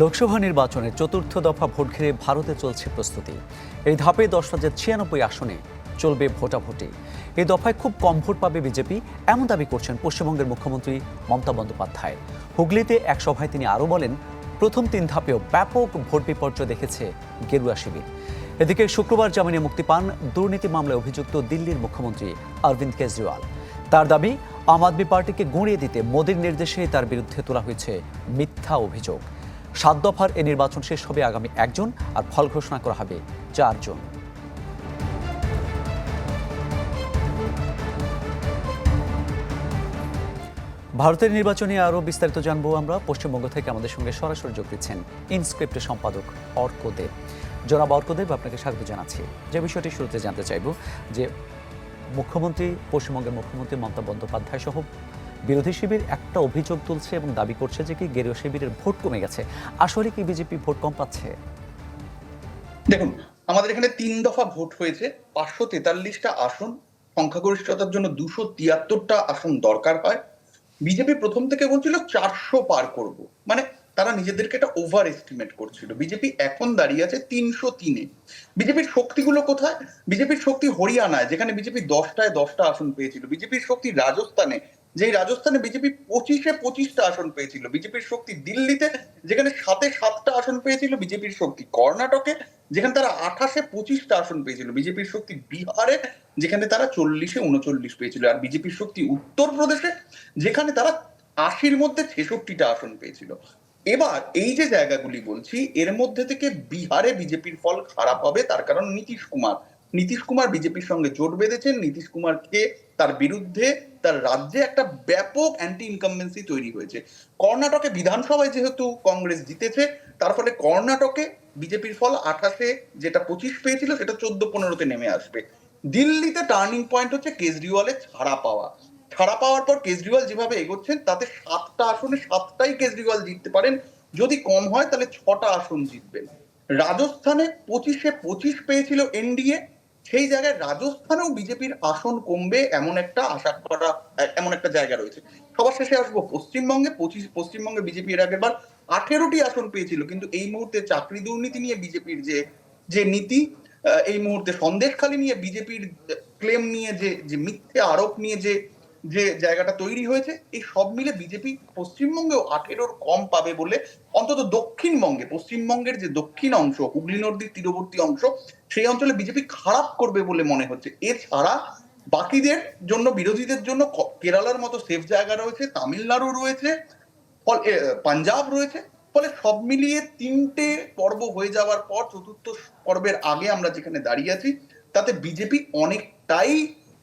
লোকসভা নির্বাচনের চতুর্থ দফা ভোট ঘিরে ভারতে চলছে প্রস্তুতি। এই ধাপে দশ হাজার ছিয়ানব্বই আসনে চলবে ভোটাভুটি। এই দফায় খুব কম ভোট পাবে বিজেপি, এমন দাবি করছেন পশ্চিমবঙ্গের মুখ্যমন্ত্রী মমতা বন্দ্যোপাধ্যায়। হুগলিতে এক সভায় তিনি আরও বলেন, প্রথম তিন ধাপেও ব্যাপক ভোট বিপর্যয় দেখেছে গেরুয়া শিবির। এদিকে শুক্রবার জামিনে মুক্তি পান দুর্নীতি মামলায় অভিযুক্ত দিল্লির মুখ্যমন্ত্রী অরবিন্দ কেজরিওয়াল। তার দাবি, আম আদমি পার্টিকে গুঁড়িয়ে দিতে মোদীর নির্দেশে তার বিরুদ্ধে তোলা হয়েছে মিথ্যা অভিযোগ। সাত দফার এ নির্বাচন শেষ হবে আগামী একজন, আর ফল ঘোষণা করা হবে চারজন। ভারতের নির্বাচনে আরও বিস্তারিত জানব আমরা। পশ্চিমবঙ্গ থেকে আমাদের সঙ্গে সরাসরি যোগ দিচ্ছেন ইনস্ক্রিপ্টের সম্পাদক অর্কদেব জনাব অর্কদেব আপনাকে স্বাগত জানাচ্ছি। যে বিষয়টি শুরুতে জানতে চাইব, যে মুখ্যমন্ত্রী, পশ্চিমবঙ্গের মুখ্যমন্ত্রী মমতা বন্দ্যোপাধ্যায় সহ বিরোধী শিবির একটা অভিযোগ তুলছে এবং দাবি করছে যে কি গেরুয়া শিবিরের ভোট কমে গেছে। আসলে কি বিজেপি ভোট কম পাচ্ছে? দেখুন, আমাদের এখানে তিন দফা ভোট হয়েছে। পাঁচশো তেতাল্লিশটা আসন, সংখ্যাগরিষ্ঠতার জন্য দুশো তিয়াত্তরটা আসন দরকার হয়। বিজেপি প্রথম থেকে বলছিল চারশো পার করব। মানে তারা নিজেদেরকে একটা ওভার এস্টিমেট করছিল। বিজেপি এখন দাঁড়িয়ে আছে তিনশো তিনে। বিজেপির শক্তিগুলো কোথায়? বিজেপির শক্তি হরিয়ানায়, যেখানে বিজেপি দশটায় দশটা আসন পেয়েছিল। বিজেপির শক্তি রাজস্থানে যেই রাজস্থানে বিজেপি পঁচিশে পঁচিশটা আসন পেয়েছিল। বিজেপির শক্তি দিল্লিতে, যেখানে সাতে সাতটা আসন পেয়েছিল। বিজেপির শক্তি কর্ণাটকে, যেখানে তারা আঠাশে পঁচিশটা আসন পেয়েছিল। বিজেপির শক্তি বিহারে, যেখানে তারা চল্লিশে উনচল্লিশ পেয়েছিল। আর বিজেপির শক্তি উত্তরপ্রদেশে, যেখানে তারা আশির মধ্যে ছেষট্টিটা আসন পেয়েছিল। এবার এই যে জায়গাগুলি বলছি, এর মধ্যে থেকে বিহারে বিজেপির ফল খারাপ হবে, তার কারণ নীতিশ কুমার। নীতিশ কুমার বিজেপির সঙ্গে জোট বেঁধেছেন। নীতিশ কুমারকে তার বিরুদ্ধে তার রাজ্যে একটা ব্যাপক অ্যান্টি ইনকামবেন্সি তৈরি হয়েছে। কর্ণাটকে বিধানসভায় যেহেতু কংগ্রেস জিতেছে, তার ফলে কর্ণাটকে বিজেপির ফল আঠাশে যেটা পঁচিশ পেয়েছিল, সেটা চোদ্দ পনেরোতে নেমে আসবে। দিল্লিতে টার্নিং পয়েন্ট হচ্ছে কেজরিওয়ালের ছাড়া পাওয়া। ছাড়া পাওয়ার পর কেজরিওয়াল যেভাবে এগোচ্ছেন, তাতে সাতটা আসনে সাতটাই কেজরিওয়াল জিততে পারেন। যদি কম হয়, তাহলে ছটা আসন জিতবেন। রাজস্থানে পঁচিশে পঁচিশ পেয়েছিল এনডিএ সেই জায়গায় রাজস্থানেও বিজেপির আসন কমবে এমন একটা আশা করা এমন একটা জায়গা রয়েছে। সবার শেষে আসব, পশ্চিমবঙ্গে, পঁচিশ, পশ্চিমবঙ্গে বিজেপি এর আগের বার আঠেরোটি আসন পেয়েছিল, কিন্তু এই মুহূর্তে চাকরি দুর্নীতি নিয়ে বিজেপির যে যে নীতি এই মুহূর্তে সন্দেশখালী নিয়ে বিজেপির ক্লেম নিয়ে যে যে মিথ্যে আরোপ নিয়ে যে যে জায়গাটা তৈরি হয়েছে, এই সব মিলে বিজেপি পশ্চিমবঙ্গেও আঠেরোর কম পাবে বলে অন্তত দক্ষিণবঙ্গে, পশ্চিমবঙ্গের যে দক্ষিণ অংশ, হুগলি নদীর তীরবর্তী অংশ, সেই অঞ্চলে বিজেপি খারাপ করবে বলে মনে হচ্ছে। এছাড়া বাকিদের জন্য, বিরোধীদের জন্য কেরালার মতো সেফ জায়গা রয়েছে, তামিলনাড়ু রয়েছে পাঞ্জাব রয়েছে, ফলে সব মিলিয়ে তিনটে পর্ব হয়ে যাওয়ার পর চতুর্থ পর্বের আগে আমরা যেখানে দাঁড়িয়ে আছি, তাতে বিজেপি অনেকটাই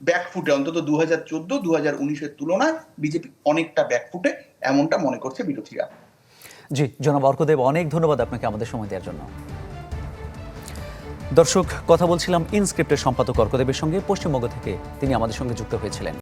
ব্যাকফুটে অন্তত দু হাজার চোদ্দ দু হাজার উনিশের তুলনায় বিজেপি অনেকটা ব্যাকফুটে এমনটা মনে করছে বিরোধীরা। জি, জনাব অর্কদেব, অনেক ধন্যবাদ আপনাকে আমাদের সময় দেওয়ার জন্য। দর্শক, কথা বলছিলাম ইনস্ক্রিপ্টের সম্পাদক অর্কদেবের সঙ্গে। পশ্চিমবঙ্গ থেকে তিনি আমাদের সঙ্গে যুক্ত হয়েছিলেন।